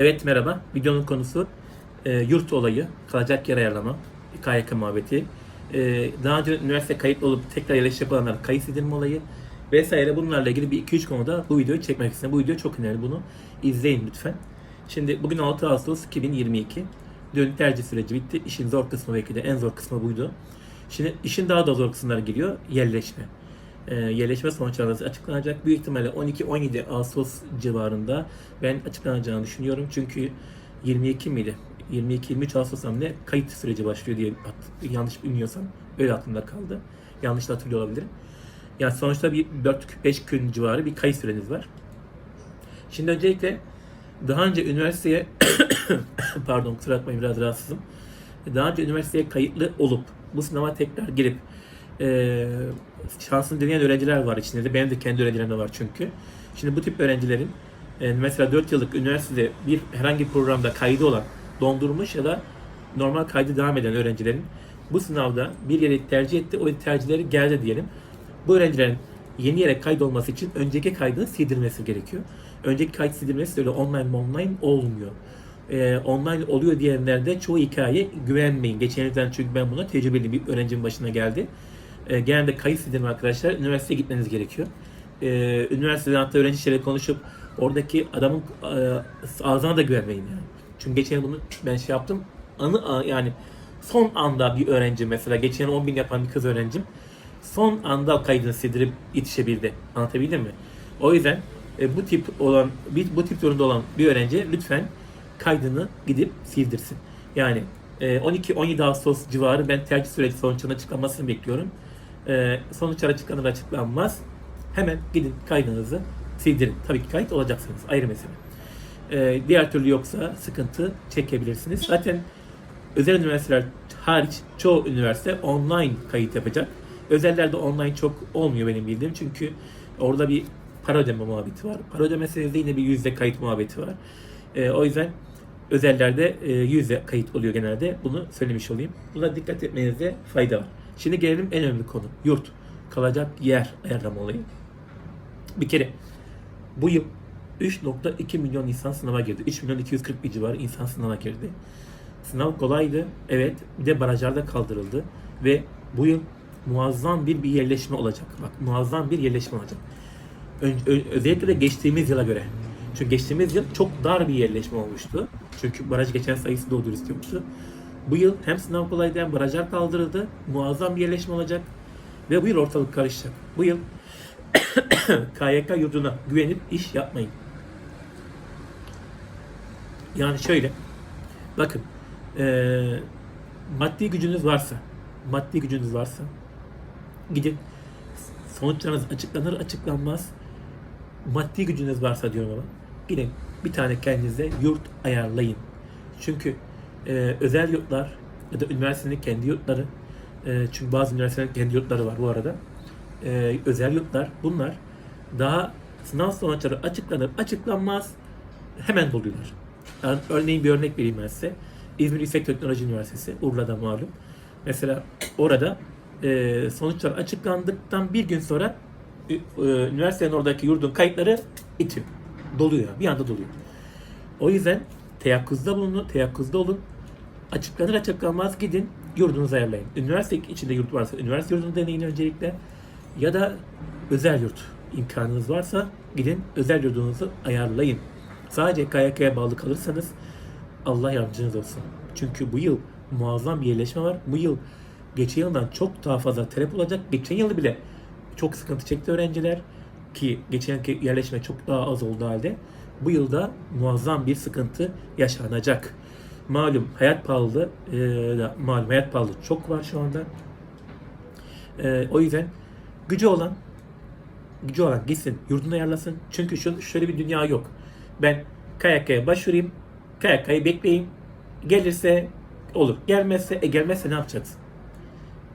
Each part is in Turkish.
Evet merhaba. Videonun konusu e, yurt olayı, kalacak yer ayarlama, KYK muhabbeti. E, daha önce üniversite kayıtlı olup tekrar yerleşik yapılanlar kayıt edilme olayı vesaire bunlarla ilgili bir 2-3 konuda bu videoyu çekmek istedim. Bu video çok önemli. Bunu izleyin lütfen. Şimdi bugün 6 Ağustos 2022. Dön tercih süreci bitti. İşin zor kısmı belki de en zor kısmı buydu. Şimdi işin daha da zor kısımları geliyor. Yerleşme. E, yerleşme sonuçları açıklanacak. Büyük ihtimalle 12-17 Ağustos civarında ben açıklanacağını düşünüyorum. Çünkü 22 miydi? 22-23 Ağustos'ta ne kayıt süreci başlıyor diye yanlış bilmiyorsam öyle aklımda kaldı. Yanlış hatırlıyor olabilirim. Yani sonuçta bir 4-5 gün civarı bir kayıt süreniz var. Şimdi öncelikle daha önce üniversiteye pardon kusura bakmayın biraz rahatsızım. Daha önce üniversiteye kayıtlı olup bu sınava tekrar girip eee şansını deneyen öğrenciler var içinde de. Benim de kendi öğrencilerim de var çünkü. Şimdi bu tip öğrencilerin e, mesela 4 yıllık üniversitede bir herhangi bir programda kaydı olan dondurmuş ya da normal kaydı devam eden öğrencilerin bu sınavda bir yeri tercih etti, o tercihleri geldi diyelim. Bu öğrencilerin yeni yere kaydolması için önceki kaydını sildirmesi gerekiyor. Önceki kayıt sildirmesi de öyle online online olmuyor. Ee, online oluyor diyenlerde çoğu hikaye güvenmeyin. Geçen yıldan çünkü ben buna tecrübeli bir öğrencinin başına geldi. Ee, genelde kayıt sildirme arkadaşlar üniversiteye gitmeniz gerekiyor. Ee, üniversiteden hatta öğrencilerle konuşup oradaki adamın e, ağzına da güvenmeyin yani. Çünkü geçen bunu ben şey yaptım. Anı yani son anda bir öğrenci mesela geçen yıl 10 bin yapan bir kız öğrencim son anda kaydını sildirip yetişebildi. Anlatabildim mi? O yüzden e, bu tip olan bir, bu tip durumda olan bir öğrenci lütfen kaydını gidip sildirsin. Yani e, 12-17 Ağustos civarı ben tercih süreci sonuçlarının açıklanmasını bekliyorum. E, sonuçlar açıklanır açıklanmaz hemen gidin kaydınızı sildirin. Tabii ki kayıt olacaksınız. Ayrı mesele. E, diğer türlü yoksa sıkıntı çekebilirsiniz. Zaten özel üniversiteler hariç çoğu üniversite online kayıt yapacak. Özellerde online çok olmuyor benim bildiğim çünkü orada bir para ödeme muhabbeti var. Para ödemesinde de yine bir yüzde kayıt muhabbeti var. Ee, o yüzden özellerde e, yüzde kayıt oluyor genelde. Bunu söylemiş olayım. Buna dikkat etmenizde fayda var. Şimdi gelelim en önemli konu. Yurt. Kalacak yer ayarlama olayı. Bir kere bu yıl 3.2 milyon insan sınava girdi. 3 milyon 240 bir civarı insan sınava girdi. Sınav kolaydı. Evet. Bir de barajlarda kaldırıldı. Ve bu yıl muazzam bir bir yerleşme olacak. Bak muazzam bir yerleşme olacak. Ön- ö- özellikle de geçtiğimiz yıla göre. Çünkü geçtiğimiz yıl çok dar bir yerleşme olmuştu. Çünkü baraj geçen sayısı dürüst yoktu. Bu yıl hem sınav kolaydı hem barajlar kaldırıldı. Muazzam bir yerleşme olacak. Ve bu yıl ortalık karışacak. Bu yıl KYK yurduna güvenip iş yapmayın. Yani şöyle. Bakın. eee, maddi gücünüz varsa maddi gücünüz varsa gidin sonuçlarınız açıklanır açıklanmaz maddi gücünüz varsa diyorum ama gidin bir tane kendinize yurt ayarlayın. Çünkü eee, özel yurtlar ya da üniversitenin kendi yurtları eee, çünkü bazı üniversitelerin kendi yurtları var bu arada. Eee, özel yurtlar bunlar daha sınav sonuçları açıklanır açıklanmaz hemen doluyorlar. Yani örneğin bir örnek vereyim ben size. İzmir Yüksek Teknoloji Üniversitesi, Urla'da malum. Mesela orada e, sonuçlar açıklandıktan bir gün sonra e, e, üniversitenin oradaki yurdun kayıtları itiyor. Doluyor. Bir anda doluyor. O yüzden teyakkuzda bulunun, teyakkuzda olun. Açıklanır açıklanmaz gidin yurdunuzu ayarlayın. Üniversite içinde yurt varsa üniversite yurdunu deneyin öncelikle. Ya da özel yurt imkanınız varsa gidin özel yurdunuzu ayarlayın. Sadece KYK'ya bağlı kalırsanız Allah yardımcınız olsun. Çünkü bu yıl muazzam bir yerleşme var. Bu yıl geçen yıldan çok daha fazla talep olacak. Geçen yıl bile çok sıkıntı çekti öğrenciler ki geçen yılki yerleşme çok daha az olduğu halde bu yılda muazzam bir sıkıntı yaşanacak. Malum hayat pahalı, e, malum hayat pahalı çok var şu anda. E, o yüzden gücü olan gücü olan gitsin yurdunu ayarlasın. Çünkü şu, şöyle bir dünya yok. Ben KYK'ya başvurayım. KYK'yı bekleyeyim. Gelirse olur. Gelmezse, e gelmezse ne yapacaksın?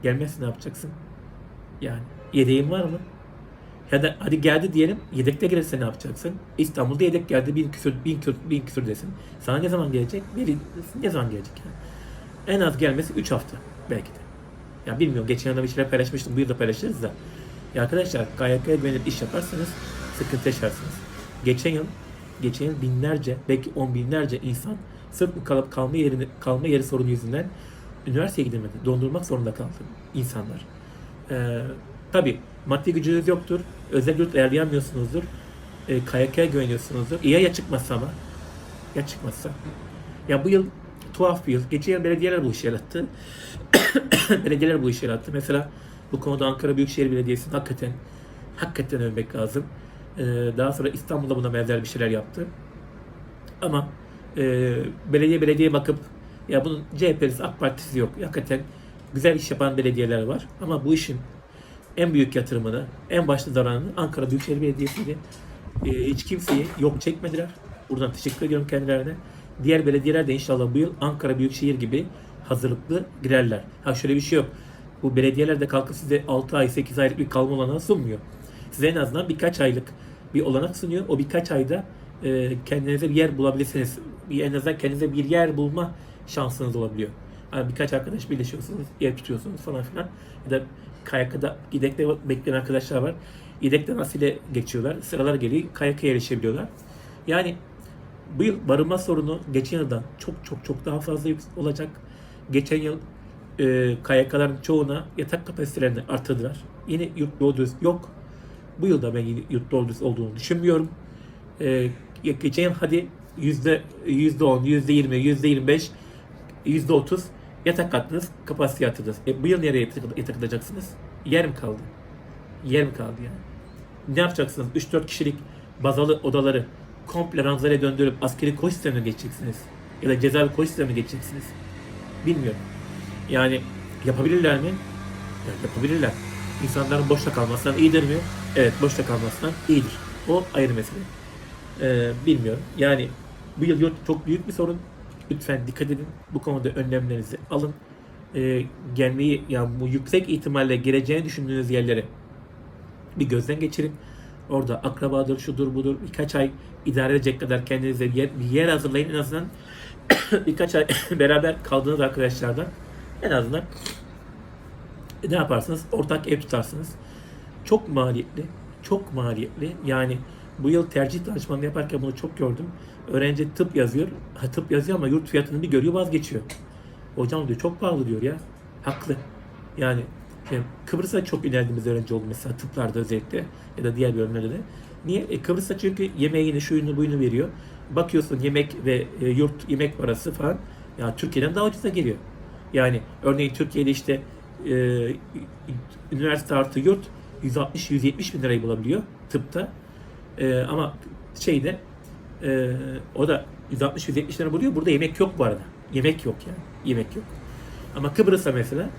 Gelmezse ne yapacaksın? Yani yedeğin var mı? Ya da hadi geldi diyelim yedekte gelirse ne yapacaksın? İstanbul'da yedek geldi bin küsür, bin küsür, bin küsür desin. Sana ne zaman gelecek? Veli, ne zaman gelecek yani? En az gelmesi 3 hafta belki de. Ya bilmiyorum geçen yılda bir şeyler paylaşmıştım bu yılda paylaşırız da. Ya arkadaşlar KYK'ya güvenip iş yaparsanız sıkıntı yaşarsınız. Geçen yıl geçen yıl binlerce, belki on binlerce insan sırf bu kalıp kalma yerini kalma yeri sorunu yüzünden üniversiteye gidemedi. Dondurmak zorunda kaldı insanlar. Ee, Tabi maddi gücünüz yoktur. Özel yurt ayarlayamıyorsunuzdur. E, KYK'ya güveniyorsunuzdur. İyi ya çıkmazsa ama. Ya çıkmazsa. Ya bu yıl tuhaf bir yıl. Geçen yıl belediyeler bu işi yarattı. belediyeler bu işi yarattı. Mesela bu konuda Ankara Büyükşehir Belediyesi'nin hakikaten hakikaten övmek lazım. Ee, daha sonra İstanbul'da buna benzer bir şeyler yaptı. Ama e, belediye belediye bakıp ya bunun CHP'lisi AK Partisi yok. Hakikaten güzel iş yapan belediyeler var. Ama bu işin en büyük yatırımını, en başta zararını Ankara Büyükşehir Belediyesi'ydi. Ee, hiç kimseyi yok çekmediler. Buradan teşekkür ediyorum kendilerine. Diğer belediyeler de inşallah bu yıl Ankara Büyükşehir gibi hazırlıklı girerler. Ha şöyle bir şey yok. Bu belediyeler de kalkıp size 6 ay, 8 aylık bir kalma olanağı sunmuyor. Size en azından birkaç aylık bir olanak sunuyor. O birkaç ayda e, kendinize bir yer bulabilirsiniz. En azından kendinize bir yer bulma şansınız olabiliyor. Yani birkaç arkadaş birleşiyorsunuz, yer tutuyorsunuz falan filan. Ya da kayakta gidekte bekleyen arkadaşlar var. Yedekten asile geçiyorlar. Sıralar geliyor. Kayaka erişebiliyorlar. Yani bu yıl barınma sorunu geçen yıldan çok çok çok daha fazla olacak. Geçen yıl e, KYK'ların çoğuna yatak kapasitelerini artırdılar. Yine yurt doğru düz yok. Bu yılda ben yurt doğru düz olduğunu düşünmüyorum. E, geçen yıl hadi yüzde yüzde on, yüzde yirmi, yüzde yirmi beş, yüzde otuz yatak kattınız, kapasite artırdınız. E, bu yıl nereye yatak? Yer mi kaldı? Yer mi kaldı yani? Ne yapacaksınız? 3-4 kişilik bazalı odaları komple ranzaya döndürüp askeri koğuş sistemine geçeceksiniz. Ya da cezaevi koğuş sistemine geçeceksiniz. Bilmiyorum. Yani yapabilirler mi? Evet, yapabilirler. İnsanların boşta kalmasından iyidir mi? Evet, boşta kalmasından iyidir. O ayrı mesele. Ee, bilmiyorum. Yani bu yıl çok büyük bir sorun. Lütfen dikkat edin. Bu konuda önlemlerinizi alın. Ee, gelmeyi, yani bu yüksek ihtimalle gireceğini düşündüğünüz yerleri bir gözden geçirin. Orada akrabadır, şudur budur birkaç ay idare edecek kadar kendinize yer, bir yer hazırlayın en azından birkaç ay beraber kaldığınız arkadaşlardan en azından ne yaparsınız? Ortak ev tutarsınız. Çok maliyetli, çok maliyetli. Yani bu yıl tercih danışmanlığı yaparken bunu çok gördüm. Öğrenci tıp yazıyor. Ha, tıp yazıyor ama yurt fiyatını bir görüyor vazgeçiyor. Hocam diyor çok pahalı diyor ya. Haklı. Yani yani Kıbrıs'a çok yöneldiğimiz öğrenci oldu mesela tıplarda özellikle ya da diğer bölümlerde de. Niye? E, Kıbrıs'ta çünkü yemeğini, şuyunu, buyunu veriyor. Bakıyorsun yemek ve e, yurt yemek parası falan ya Türkiye'den daha ucuza geliyor. Yani örneğin Türkiye'de işte e, üniversite artı yurt 160-170 bin lirayı bulabiliyor tıpta. E, ama şeyde e, o da 160-170 lira buluyor. Burada yemek yok bu arada. Yemek yok yani. Yemek yok. Ama Kıbrıs'ta mesela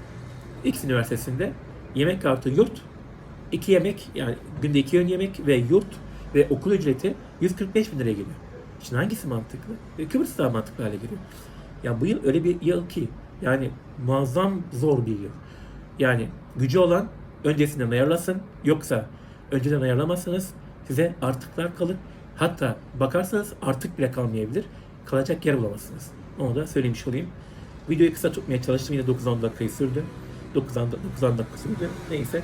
X Üniversitesi'nde yemek artı yurt iki yemek yani günde iki öğün yemek ve yurt ve okul ücreti 145 bin liraya geliyor. Şimdi hangisi mantıklı? E, Kıbrıs daha mantıklı hale geliyor. Ya bu yıl öyle bir yıl ki yani muazzam zor bir yıl. Yani gücü olan öncesinden ayarlasın. Yoksa önceden ayarlamazsanız size artıklar kalır. Hatta bakarsanız artık bile kalmayabilir. Kalacak yer bulamazsınız. Onu da söylemiş olayım. Videoyu kısa tutmaya çalıştım. Yine 9-10 dakikayı sürdü. 9-10 dakika sürdü. Neyse.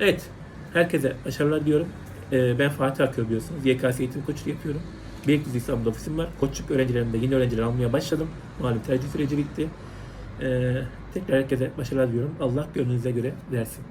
Evet. Herkese başarılar diyorum. Ee, ben Fatih Akıyor biliyorsunuz. YKS eğitim koçluğu yapıyorum. Beylikdüzü İstanbul'da ofisim var. Koçluk öğrencilerimde yeni öğrenciler almaya başladım. Malum tercih süreci bitti. Ee, tekrar herkese başarılar diliyorum. Allah gönlünüze göre versin.